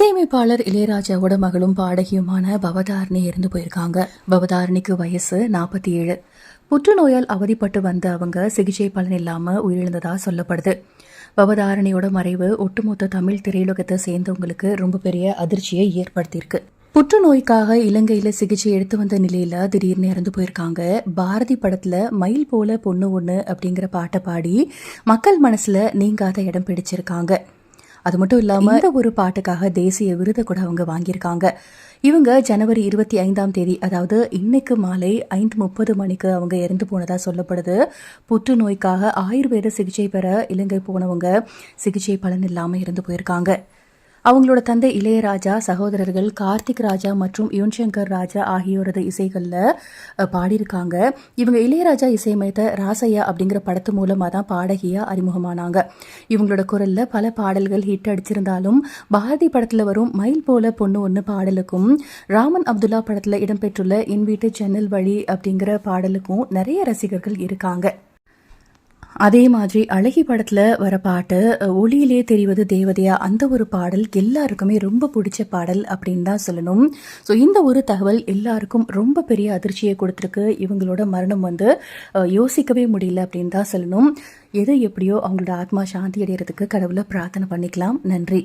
இசையமைப்பாளர் இளையராஜாவோட மகளும் பாடகியுமான பவதாரணி இறந்து போயிருக்காங்க. பவதாரணிக்கு வயசு நாற்பத்தி ஏழு. புற்றுநோயால் அவதிப்பட்டு வந்த அவங்க சிகிச்சை பலன் இல்லாமல் உயிரிழந்ததா சொல்லப்படுது. பவதாரணியோட மறைவு ஒட்டுமொத்த தமிழ் திரையுலகத்தை சேர்ந்தவங்களுக்கு ரொம்ப பெரிய அதிர்ச்சியை ஏற்படுத்தியிருக்கு. புற்றுநோய்க்காக இலங்கையில் சிகிச்சை எடுத்து வந்த நிலையில் திடீர்னு இறந்து போயிருக்காங்க. பாரதி படத்தில் மயில் போல பொண்ணு ஒன்று அப்படிங்கிற பாட்டை பாடி மக்கள் மனசில் நீங்காத இடம் பிடிச்சிருக்காங்க. அது மட்டும் இல்லாம இந்த ஒரு பாட்டுக்காக தேசிய விருதை கூட அவங்க வாங்கியிருக்காங்க. இவங்க ஜனவரி இருபத்தி ஐந்தாம் தேதி அதாவது இன்னைக்கு மாலை ஐந்து முப்பது மணிக்கு அவங்க இறந்து போனதா சொல்லப்படுது. புற்றுநோய்க்காக ஆயுர்வேத சிகிச்சை பெற இலங்கை போனவங்க சிகிச்சை பலன் இல்லாம இறந்து போயிருக்காங்க. அவங்களோட தந்தை இளையராஜா சகோதரர்கள் கார்த்திக் ராஜா மற்றும் யுவன் சங்கர் ராஜா ஆகியோரது இசைகளில் பாடியிருக்காங்க. இவங்க இளையராஜா இசையமைத்த ராசையா அப்படிங்கிற படத்து மூலமாக தான் பாடகியாக அறிமுகமானாங்க. இவங்களோட குரலில் பல பாடல்கள் ஹிட் அடிச்சிருந்தாலும் பாரதி படத்தில் வரும் மயில் போல பொண்ணு ஒன்று பாடலுக்கும் ராமன் அப்துல்லா படத்தில் இடம்பெற்றுள்ள என் வீட்டு ஜன்னல் வழி அப்படிங்கிற பாடலுக்கும் நிறைய ரசிகர்கள் இருக்காங்க. அதே மாதிரி அழகி படத்தில் வர பாட்டு ஒளியிலே தெரிவது தேவதையா அந்த ஒரு பாடல் எல்லாருக்குமே ரொம்ப பிடிச்ச பாடல் அப்படின்னு தான் சொல்லணும். ஸோ இந்த ஒரு தகவல் எல்லாருக்கும் ரொம்ப பெரிய அதிர்ச்சியை கொடுத்துருக்கு. இவங்களோட மரணம் வந்து யோசிக்கவே முடியல அப்படின்னு தான் சொல்லணும். எது எப்படியோ அவங்களோட ஆத்மா சாந்தி அடைகிறதுக்கு கடவுளை பிரார்த்தனை பண்ணிக்கலாம். நன்றி.